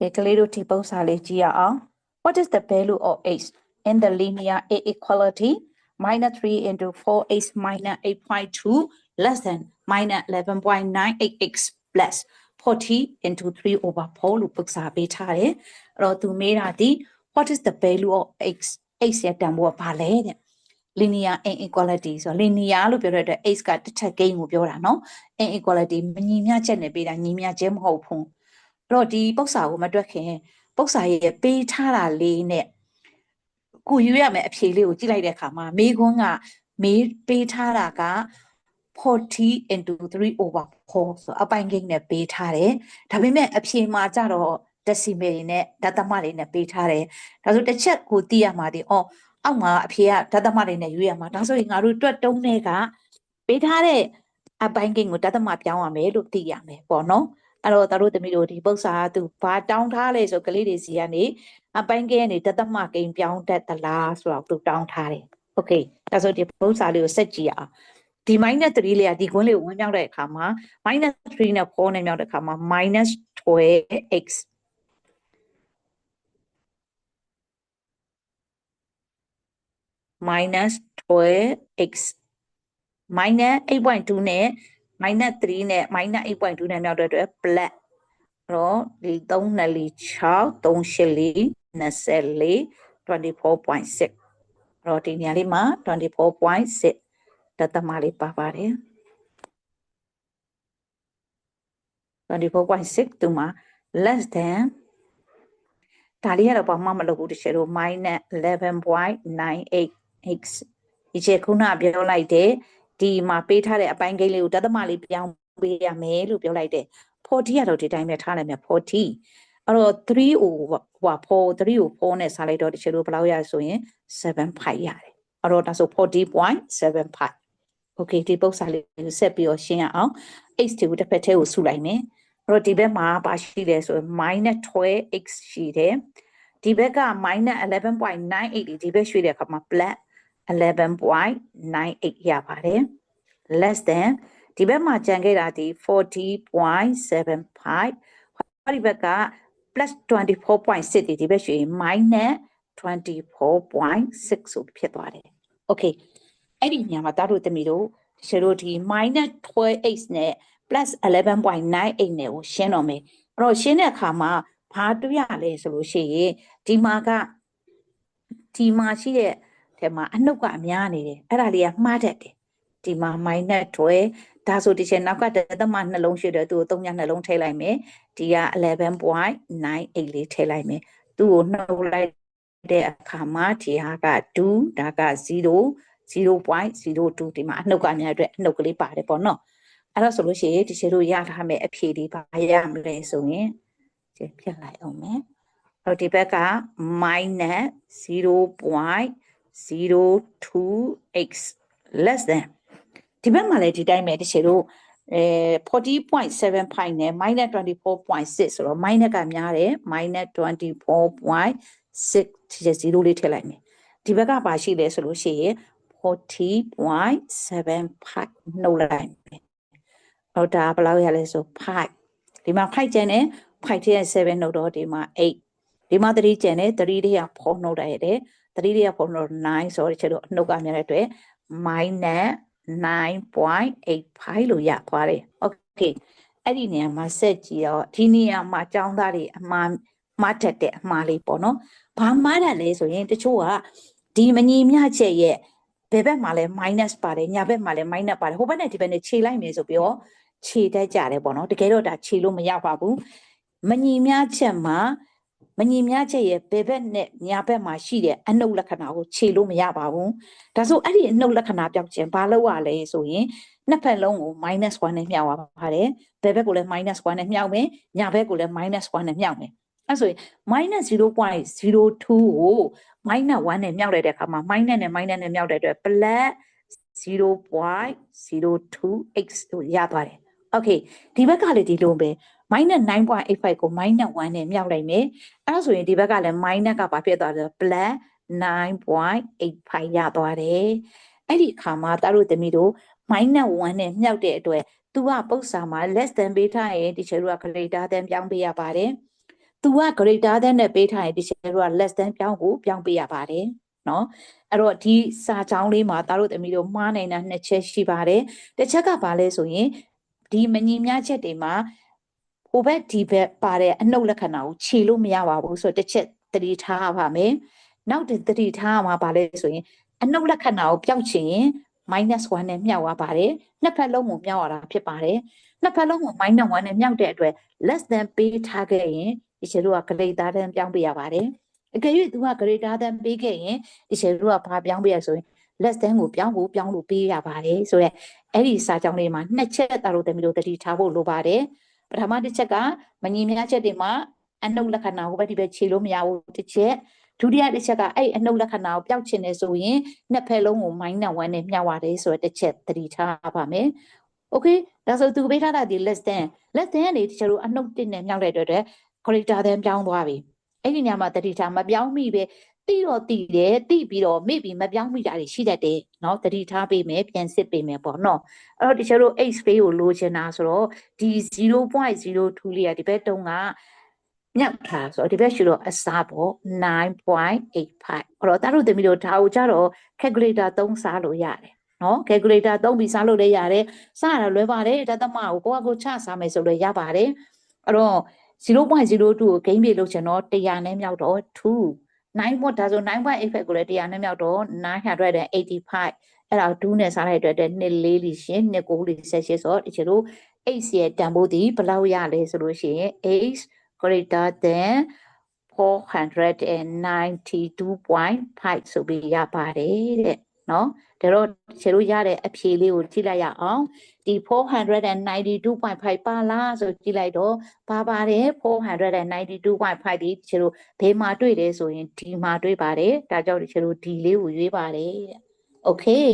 ကဲကလေးတို့ဒီပုံစာလေးကြည့်ရအောင် What is the value of x in the linear a equality minus 3 into 4x minus 8.2 less than minus 11.98x plus 40 into 3 over 4လို့ပု္ပ္ပစာပေးထားတယ်အဲ့တော့သူမေးတာဒီ what is the value of x x ရဲ့တန်ဖိုးကဘာလဲတဲ့ linear inequality ဆိုတော့ linear လို့ပြောတဲ့အတွက် x ကတစ်ထပ်ကိန်းကိုပြောတာเนาะ inequality မညီမျှချက်နဲ့ပေးတာညီမျှခြင်းမဟုတ်ဘူးအဲ့ တော့ဒီပု္ပ္ပစာကိုမတွက်ခင်ပု္ပ္ပစာရဲ့ပေးထားတာလေးနဲ့ကိုယူရမယ်အဖြေလေးကိုကြည့်လိုက်တဲ့အခါမှာမေးခွန်းကမေးပေးထားတာက40 into 3 over 4ဆိုအပိုင်းကိန်းနဲ့ပေးထားတယ်ဒါပေမဲ့အဖြေမှာကြတော့ decimal တွေနဲ့ဒသမတွေနဲ့ပေးထားတယ်ဒါဆိုတစ်ချက်ကိုသိရမှာဒီအော်အောက်မှာအဖြေကဒသမတွေနဲ့ရွေးရမှာဒါဆိုရင်ငါတို့တွက်တုံးတဲ့ကပေးထားတဲ့အပိုင်းကိန်းကိုဒသမပြောင်းရမယ်လို့သိရမယ်ပေါ့နော် အဲ့တော့တို့သမီးတို့ဒီပု္ပ္ပစာကသူဘာတောင်းထားလဲဆိုကလေးတွေစီကနေအပိုင်းကိန်းကနေဒသမကိန်းပြောင်းတတ်သလားဆိုတော့သူတောင်းထားတယ်โอเคဒါဆိုဒီပု္ပ္ပစာလေးကိုစက်ကြည့်အောင်ဒီ minus 3လေးကဒီကွန်းလေးကိုဝင်မြောက်တဲ့အခါမှာ minus 3နဲ့4နဲ့မြောက်တဲ့အခါမှာ minus 12x minus 12x minus 8.2နဲ့ minus 3နဲ့ minus 8.2နဲ့မြောက်တဲ့အတွက် black တော့ဒီ3နဲ့6 3 8 24 24.6အဲ့တော့ဒီနေရာလေးမှာ24.6တသမလေးပါပါတယ်24.6သူမှာ less than ဒါလေးကတော့ဘာမှမလုပ်ဘူးတချို့တို့ -11.98x ဒီချက်ခုနပြောလိုက်တယ် ဒီမှာပေးထားတဲ့အပိုင်းကိန်းလေးကိုတသမလေးပြောင်းပေးရမယ်လို့ပြောလိုက်တယ်40ကတော့ဒီတိုင်းပဲထားလိုက်မယ်40အဲ့တော့3ကိုဟို4 3ကို4နဲ့စားလိုက်တော့တချို့တို့ဘယ်လောက်ရဆိုရင်75ရတယ်အဲ့တော့ဒါဆို40.75 okay ဒီပု္ပ္ပစာလေးကိုဆက်ပြီးတော့ရှင်းရအောင် x ကိုတစ်ဖက်ထဲကိုစုလိုက်မယ်အဲ့တော့ဒီဘက်မှာပါရှိတယ်ဆိုရင် -12x ရှိတယ်ဒီဘက်က -11.98 ဒီဘက်ရွှေ့တဲ့အခါမှာ plus 11.98ရပါတယ် less than ဒီဘက်မှာကြံခဲ့တာဒီ40.75ဟောဒီဘက်က plus 24.6ဒီဒီဘက်ရွှေ့ minus 24.6ဆိုဖြစ်သွားတယ် okay အဲ့ဒီညမှာတားတို့တမီတို့ရှတို့ဒီ -12x နဲ့ plus 11.98နဲ့ကိုရှင်းတော့မယ်အဲ့တော့ရှင်းတဲ့အခါမှာဘာတွေ့ရလဲဆိုလို့ရှိရင်ဒီမှာကဒီမှာရှိတဲ့ ထဲမှာအနှုတ်ကအများနေတယ်အဲ့ဒါလေးကမှားတတ်တယ်ဒီမှာ -12 ဒါဆိုဒီချက်နောက်ကတသမနှလုံးရှိတယ်သူကို3ညနှလုံးထည့်လိုက်မယ်ဒီက11.98လေးထည့်လိုက်မယ်သူ့ကိုနှုတ်လိုက်တဲ့အခါမှာဒီဟာက2ဒါက0 0.02ဒီမှာအနှုတ်ကအများအတွက်အနှုတ်ကလေးပါတယ်ပေါ့နော်အဲ့တော့ဆိုလို့ရှိရင်ဒီချေတို့ရထားမယ်အဖြေဒီဘာရမလဲဆိုရင်ကျဖြတ်လိုက်အောင်မယ်အဲ့တော့ဒီဘက်က -0.02x less than ဒီဘက်မှာလည်းဒီတိုင်းပဲဒီချေတို့အဲ40.75နဲ့ -24.6 ဆိုတော့ minus ကများတယ် -24.6 ဒီ0လေးထည့်လိုက်မယ်ဒီဘက်ကပါရှိလဲဆိုလို့ရှိရင်40.75နှုတ်လိုက်မယ်။ဟောဒါဘယ်လောက်ရလဲဆို5ဒီမှာ5ကျန်တယ်5ထဲ7နှုတ်တော့ဒီမှာ8ဒီမှာ3ကျန်တယ်3တွေက4နှုတ်လိုက်ရတယ် 3တွေက4နှုတ်9ဆိုတော့ချက်တော့နှုတ်ကများတဲ့အတွက် minus 9.85လို့ရသွားတယ်။ Okay အဲ့ဒီနေရာမှာဆက်ကြည့်တော့ဒီနေရာမှာចောင်းသားတွေအမှားမှားတတ်တဲ့အမှားလေးပေါ့နော်။ဘာမှားတယ်လဲဆိုရင်တချို့ကဒီမညီမျှချက်ရဲ့ဘယ်ဘက်မှာလဲ minus ပါတယ်ညာဘက်မှာလဲ minus ပါတယ်ဟိုဘက်နဲ့ဒီဘက်နဲ့ခြေလိုက်မယ်ဆိုပြီးတော့ခြေတတ်ကြတယ်ပေါ့နော်တကယ်တော့ဒါခြေလို့မရပါဘူးမညီမျှချက်မှာ မညီမျှချက်ရဲ့ဘယ်ဘက်နဲ့ညာဘက်မှာရှိတဲ့အနှုတ်လက္ခဏာကိုခြေလို့မရပါဘူးဒါဆိုအဲ့ဒီအနှုတ်လက္ခဏာပြောက်ခြင်းဘာလို့ရလဲဆိုရင်နှစ်ဖက်လုံးကို -1 နဲ့မြှောက်ပါပါတယ်ဘယ်ဘက်ကိုလဲ -1 နဲ့မြှောက်မယ်ညာဘက်ကိုလဲ -1 နဲ့မြှောက်မယ်အဲ့ဆိုရင် -0.02 ကို minus 1နဲ့မြောက်လိုက်တဲ့အခါမှာ minus နဲ့ minus နဲ့မြောက်တဲ့အတွက် plus 0.02x ကိုရသွားတယ်။ Okay ဒီဘက်ကလည်းဒီလိုပဲ minus 9.85ကို minus 1နဲ့မြောက်လိုက်မယ်။အဲဒါဆိုရင်ဒီဘက်ကလည်း minus ကဘာဖြစ်သွားလဲ plus 9.85ရသွားတယ်။အဲ့ဒီအခါမှာတားတို့တမီတို့ minus 1နဲ့မြောက်တဲ့အတွက်သူကပု္ပ္ပစာမှာ less than ပေးထားရင်ဒီချေတို့က greater than ပြောင်းပေးရပါတယ်။သူက greater than နဲ့ပေးထားရင်ဒီချက်တို့က less than ပြောင်းကိုပြောင်းပေးရပါတယ်နော်အဲ့တော့ဒီစာကြောင်းလေးမှာသားတို့သမီးတို့မှားနိုင်တာနှစ်ချက်ရှိပါတယ်တစ်ချက်ကဘာလဲဆိုရင်ဒီမညီမျှချက်တွေမှာ ဟိုဘက်ဒီဘက်ပါတဲ့အနှုတ်လက္ခဏာကိုခြေလို့မရပါဘူးဆိုတော့တစ်ချက်သတိထားရပါမယ်နောက်တစ်သတိထားရမှာဘာလဲဆိုရင်အနှုတ်လက္ခဏာကိုပျောက်ချင်ရင် minus 1နဲ့မြောက်ရပါတယ်နှစ်ဖက်လုံးကိုမြောက်ရတာဖြစ်ပါတယ်နှစ်ဖက်လုံးကို minus 1နဲ့မြောက်တဲ့အတွက် less than ပေးထားခဲ့ရင်ဒီချေတို့က greater than ပြောင်းပေးရပါတယ်အကယ်၍သူက greater than ပေးခဲ့ရင်ဒီချေတို့ကဘာပြောင်းပေးရဆိုရင် less than ကိုပြောင်းဖို့ပြောင်းလို့ပေးရပါတယ်ဆိုတော့အဲ့ဒီစာကြောင်းလေးမှာနှစ်ချက်တာလို့တမီးတို့တတိထားဖို့လိုပါတယ် ပထမတစ်ချက်ကမညီမျှချက်တွေမှာအနှုတ်လက္ခဏာဟိုဘက်ဒီဘက်ခြေလို့မရဘူးတစ်ချက်ဒုတိယတစ်ချက်ကအဲ့အနှုတ်လက္ခဏာကိုပျောက်ချင်တယ်ဆိုရင်နှစ်ဖက်လုံးကို minus 1နဲ့မျှဝရတယ်ဆိုတော့တစ်ချက်သတိထားပါမယ်။ Okay ဒါဆိုသူပေးထားတာဒီ less than less than ကနေတချို့တို့အနှုတ်တစ်နဲ့မြောက်တဲ့အတွက် greater than ပြောင်းသွားပြီ။အဲ့ဒီညမှာသတိထားမပြောင်းမိပဲ တိတော့တိတယ်တိပြီးတော့မိပြီးမပြောင်းမိတာတွေရှိတတ်တယ်เนาะသတိထားပေးမယ်ပြန်စစ်ပေးမယ်ပေါ့နော်အဲ့တော့တချို့တို့ h space ကိုလိုချင်တာဆိုတော့ဒီ0.02လေးကဒီဘက်တုံးကမြောက်ထားဆိုတော့ဒီဘက်ရှိတော့အစားပေါ့9.85အဲ့တော့တားတို့သမီးတို့ဒါကိုကြတော့ calculator သုံးစားလို့ရတယ်နော် calculator သုံးပြီးစားလို့လည်းရတယ်စားရတာလွယ်ပါတယ်တသမကိုကိုကကိုချစားမယ်ဆိုလို့ရပါတယ်အဲ့တော့0.02ကိုဂိမ်းပြေလို့ချင်တော့100နဲ့မြောက်တော့2 9 what ဒါဆို9.8ကိုလည်း100နဲ့မြောက်တော့985အဲ့ဒါ2နဲ့စားလိုက်တဲ့အတွက်2လေးလီရှင်2ကိုလီဆက်ရှိဆိုတော့ဒီချေတို့ h ရဲ့တန်ဖိုးဒီဘယ်လောက်ရလဲဆိုလို့ရှိရင် h greater than 492.5ဆိုပြီးရပါတယ်တဲ့ နော်ဒါတော့ခြေလို့ရတဲ့အဖြေလေးကိုကြည့်လိုက်ရအောင်ဒီ492.5ပါလားဆိုကြည့်လိုက်တော့ပါပါတယ်492.5ဒီခြေလို့ဘေးမှာတွေ့တယ်ဆိုရင်ဒီမှာတွေ့ပါတယ်ဒါကြောင့်ခြေလို့ဒီလေးကိုရွေးပါတယ်တဲ့ okay